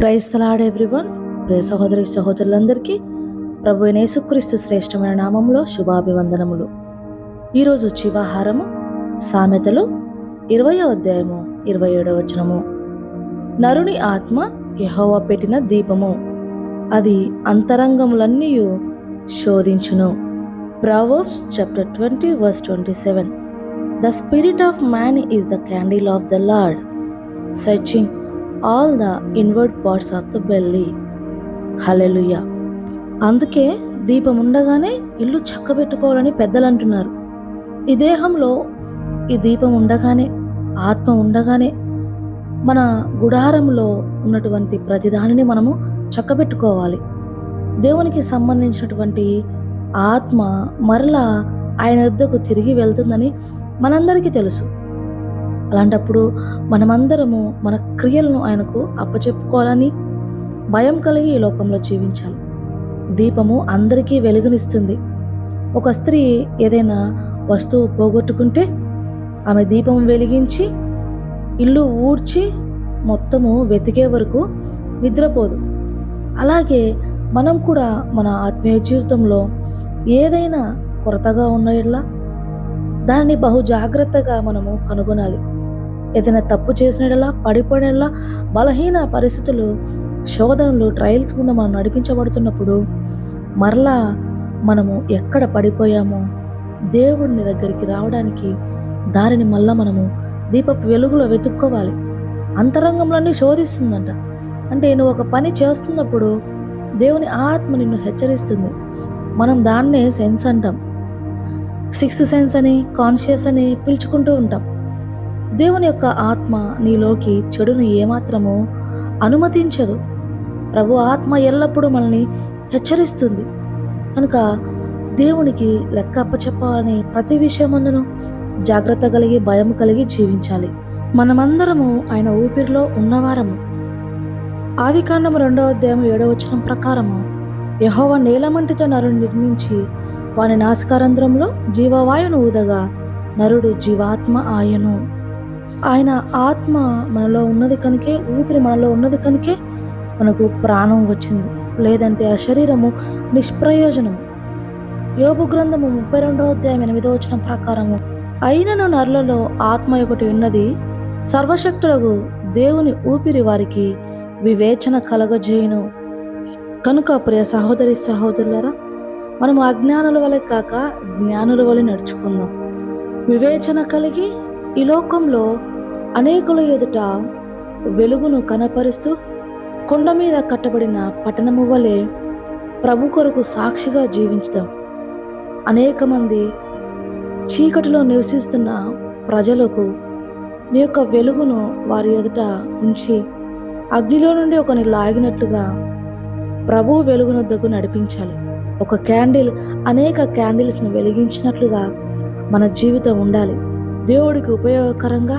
క్రైస్తలాడ్ everyone ప్రియ సహోదరి సహోదరులందరికీ ప్రభు అయిన యేసుక్రీస్తు శ్రేష్టమైన నామంలో శుభాభివందనములు. ఈరోజు జీవాహారము సామెతలు ఇరవయో అధ్యాయము ఇరవై ఏడవ వచనము. నరుని ఆత్మ యహోవ పెట్టిన దీపము. అది అంతరంగములన్నీ శోధించును. Proverbs chapter twenty verse twenty seven. The spirit of man is the candle of the Lord. Searching all the inward parts of the belly hallelujah అందుకే దీపం ఉండగానే ఇల్లు చక్కబెట్టుకోవాలని పెద్దలు అంటున్నారు. ఈ దేహంలో ఈ దీపం ఉండగానే ఆత్మ ఉండగానే మన గుడారంలో ఉన్నటువంటి ప్రతిదానిని మనము చక్కబెట్టుకోవాలి. దేవునికి సంబంధించినటువంటి ఆత్మ మరలా ఆయన వద్దకు తిరిగి వెళ్తుందని మనందరికీ తెలుసు. అలాంటప్పుడు మనమందరము మన క్రియలను ఆయనకు అప్పచెప్పుకోవాలని భయం కలిగి ఈ లోకంలో జీవించాలి. దీపము అందరికీ వెలుగునిస్తుంది. ఒక స్త్రీ ఏదైనా వస్తువు పోగొట్టుకుంటే ఆమె దీపం వెలిగించి ఇల్లు ఊడ్చి మొత్తము వెతికే వరకు నిద్రపోదు. అలాగే మనం కూడా మన ఆత్మీయ జీవితంలో ఏదైనా కొరతగా ఉన్న దాన్ని బహు జాగ్రత్తగా మనము కనుగొనాలి. ఏదైనా తప్పు చేసినలా పడిపోయినలా బలహీన పరిస్థితులు శోధనలు ట్రయల్స్ గుండా మనం నడిపించబడుతున్నప్పుడు మరలా మనము ఎక్కడ పడిపోయామో దేవుడిని దగ్గరికి రావడానికి దారిని మళ్ళా మనము దీపపు వెలుగులో వెతుక్కోవాలి. అంతరంగంలోనే శోధిస్తుందంట. అంటే నువ్వు ఒక పని చేస్తున్నప్పుడు దేవుని ఆత్మ నిన్ను హెచ్చరిస్తుంది. మనం దాన్నే సెన్స్ అంటాం. సిక్స్త్ సెన్స్ అని కాన్షియస్ అని పిలుచుకుంటూ ఉంటాం. దేవుని యొక్క ఆత్మ నీలోకి చెడును ఏమాత్రము అనుమతించదు. ప్రభు ఆత్మ ఎల్లప్పుడూ మనల్ని హెచ్చరిస్తుంది. కనుక దేవునికి లెక్క అప్పచెప్పాలని ప్రతి విషయమందును జాగ్రత్త కలిగి భయం కలిగి జీవించాలి. మనమందరము ఆయన ఊపిరిలో ఉన్నవారము. ఆది కాండము రెండవ అధ్యాయం ఏడవ వచ్చిన ప్రకారము యహోవ నేలమంటితో నరుడు నిర్మించి వాని నాస్కారంధ్రంలో జీవవాయును ఊదగా నరుడు జీవాత్మ ఆయను. ఆయన ఆత్మ మనలో ఉన్నది కనుకే ఊపిరి మనలో ఉన్నది కనుకే మనకు ప్రాణం వచ్చింది. లేదంటే ఆ శరీరము నిష్ప్రయోజనం యోగు గ్రంథము ముప్పై రెండవ అధ్యాయం ఎనిమిదో వచ్చిన ప్రకారము అయినను నరులలో ఆత్మ ఒకటి ఉన్నది సర్వశక్తులకు దేవుని ఊపిరి వారికి వివేచన కలగజేయును. కనుక ప్రియ సహోదరి సహోదరులరా మనము అజ్ఞానుల వలె కాక జ్ఞానుల వలె నడుచుకుందాం. వివేచన కలిగి ఈ లోకంలో అనేకుల ఎదుట వెలుగును కనపరుస్తూ కొండ మీద కట్టబడిన పట్టణము వలె ప్రభు కొరకు సాక్షిగా జీవించుదాం. అనేక మంది చీకటిలో నివసిస్తున్న ప్రజలకు నీ యొక్క వెలుగును వారి ఎదుట ఉంచి అగ్నిలో నుండి ఒకని లాగినట్లుగా ప్రభు వెలుగునొద్దకు నడిపించాలి. ఒక క్యాండిల్ అనేక క్యాండిల్స్ను వెలిగించినట్లుగా మన జీవితం ఉండాలి. దేవుడికి ఉపయోగకరంగా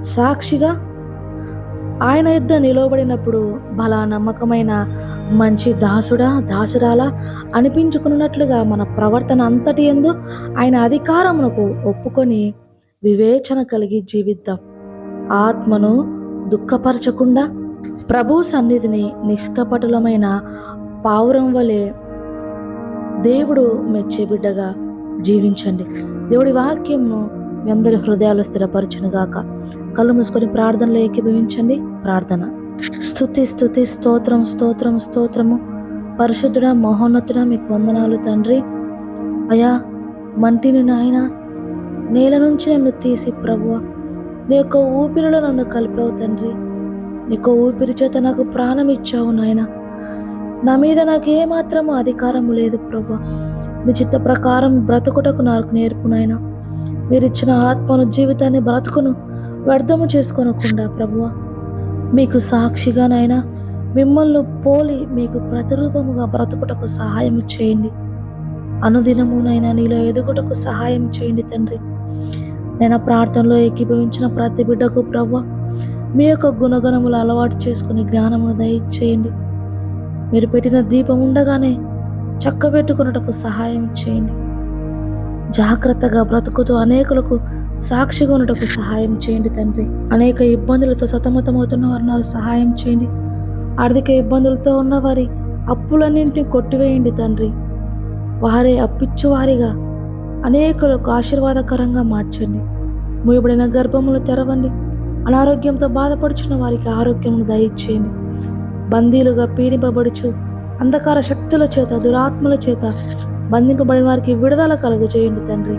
సాక్షిగా ఆయన యుద్ధ నిలవబడినప్పుడు బలా నమ్మకమైన మంచి దాసుడా దాసురాలా అనిపించుకున్నట్లుగా మన ప్రవర్తన అంతటి ఎందు ఆయన అధికారమునకు ఒప్పుకొని వివేచన కలిగి జీవిద్దాం. ఆత్మను దుఃఖపరచకుండా ప్రభు సన్నిధిని నిష్కపటులమైన పావురం వలె దేవుడు మెచ్చే బిడ్డగా జీవించండి. దేవుడి వాక్యంను మీ అందరి హృదయాలు స్థిరపరచునుగాక. కళ్ళు మూసుకొని ప్రార్థనలో ఏకీభవించండి. ప్రార్థన. స్థుతి స్థుతి స్తోత్రం స్తోత్రం స్తోత్రము. పరిశుద్ధుడ మహోన్నతుడ మీకు వందనాలు తండ్రి. అయా మంటిని నాయన నేల నుంచి నన్ను తీసి ప్రభువ. నీ యొక్క ఊపిరిలో నన్ను కలిపావు తండ్రి. నీ యొక్క ఊపిరి చేత నాకు ప్రాణం ఇచ్చావు నాయన. నా మీద నాకు ఏమాత్రము అధికారం లేదు ప్రభు నీ చిత్త ప్రకారం బ్రతుకుటకు నాకు నేర్పు మీరు ఇచ్చిన ఆత్మను జీవితాన్ని బ్రతుకును వ్యర్థము చేసుకోనకుండా ప్రభువ. మీకు సాక్షిగానైనా మిమ్మల్ని పోలి మీకు ప్రతిరూపముగా బ్రతుకుటకు సహాయం చేయండి. అనుదినమునైనా నీలో ఎదుగుటకు సహాయం చేయండి తండ్రి. నేను ప్రార్థనలో ఏకీభవించిన ప్రతి బిడ్డకు ప్రభు మీ యొక్క గుణగణములు అలవాటు చేసుకుని జ్ఞానమును దయచేయండి. మీరు పెట్టిన దీపం ఉండగానే చక్కబెట్టుకున్నటకు సహాయం చేయండి. జాగ్రత్తగా బ్రతుకుతూ అనేకులకు సాక్షిగా ఉండటకు సహాయం చేయండి తండ్రి. అనేక ఇబ్బందులతో సతమతమవుతున్న వారిని సహాయం చేయండి. ఆర్థిక ఇబ్బందులతో ఉన్న వారి అప్పులన్నింటినీ కొట్టివేయండి తండ్రి. వారే అప్పిచ్చువారిగా అనేకులకు ఆశీర్వాదకరంగా మార్చండి. మూయబడిన గర్భములు తెరవండి. అనారోగ్యంతో బాధపడుచున్న వారికి ఆరోగ్యమును దయచేయండి. బందీలుగా పీడింపబడుచు అంధకార శక్తుల చేత దురాత్మల చేత బంధింపబడిన వారికి విడుదల కలుగు చేయండి తండ్రి.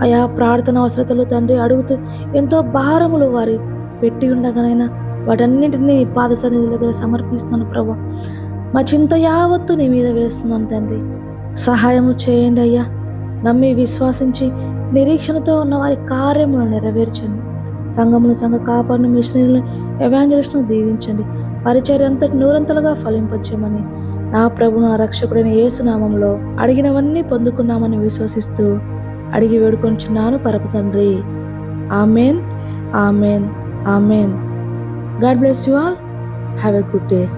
అయా ప్రార్థన అవసరతలు తండ్రి అడుగుతూ ఎంతో భారములు వారి పెట్టి ఉండగానైనా వాటన్నింటినీ నీ పాద సన్నిధి దగ్గర సమర్పిస్తున్నాను ప్రభు. మా చింత యావత్తు నీ మీద వేస్తున్నాను తండ్రి. సహాయము చేయండి అయ్యా. నమ్మి విశ్వాసించి నిరీక్షణతో ఉన్న వారి కార్యములు నెరవేర్చండి. సంఘములు సంఘ కాపాడును మిషనరీలను ఎవాంజలిస్ట్ను దీవించండి. పరిచర్య అంతటి నూరంతలుగా ఫలింపచ్చేయమని నా ప్రభు నా రక్షకుడైన యేసునామంలో అడిగినవన్నీ పొందుకున్నామని విశ్వసిస్తూ అడిగి వేడుకొంచున్నాను పరపు తండ్రి. Amen amen amen. God bless you all. Have a good day.